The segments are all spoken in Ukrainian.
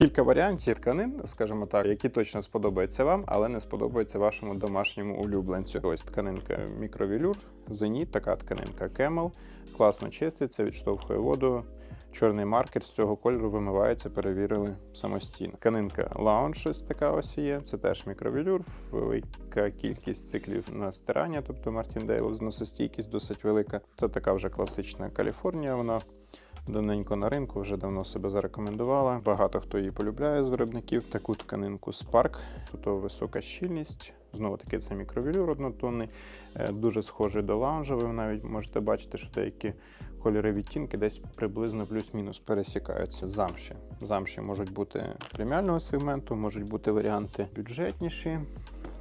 Кілька варіантів тканин, скажімо так, які точно сподобаються вам, але не сподобаються вашому домашньому улюбленцю. Ось тканинка мікровілюр, зеніт, така тканинка Camel. Класно чиститься, відштовхує воду. Чорний маркер з цього кольору вимивається, перевірили самостійно. Тканинка Lounge ось така ось є. Це теж мікровілюр, велика кількість циклів на стирання, тобто Мартіндейл, зносостійкість досить велика. Це така вже класична Каліфорнія. Вона давненько на ринку, вже давно себе зарекомендувала. Багато хто її полюбляє з виробників. Таку тканинку Spark, тут висока щільність. Знову таки, це мікровілюр однотонний, е, дуже схожий до лаунжа. Ви навіть можете бачити, що деякі кольори відтінки десь приблизно плюс-мінус пересікаються. Замші. Замші можуть бути преміального сегменту, можуть бути варіанти бюджетніші.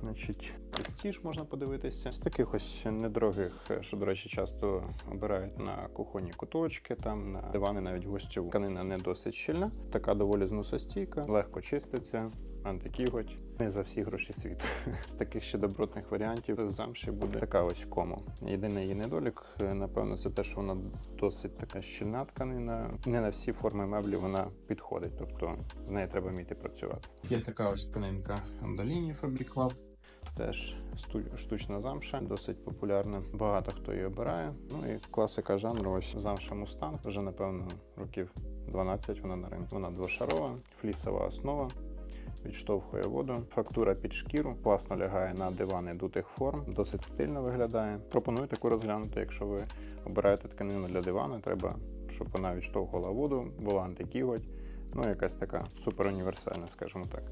Значить, престіж можна подивитися. З таких ось недорогих, е, що, до речі, часто обирають на кухонні куточки, там на дивани навіть гостю. Тканина не досить щільна, така доволі зносостійка, легко чиститься. Антикіготь не за всі гроші світу. З таких ще добротних варіантів замші буде така ось кому. Єдиний її недолік, е, напевно, це те, що вона досить така щільна тканина. Не на всі форми меблів вона підходить, тобто з нею треба вміти працювати. Є така ось тканинка Fabric Lab. Теж штучна замша, досить популярна. Багато хто її обирає. Ну і класика жанру, ось замша Мустанг. Вже напевно років 12 вона на ринку. Вона двошарова, флісова основа. Відштовхує воду, фактура під шкіру, класно лягає на дивани дутих форм, досить стильно виглядає. Пропоную таку розглянути, якщо ви обираєте тканину для дивану, треба, щоб вона відштовхувала воду, була антикіготь, ну якась така супер універсальна, скажімо так.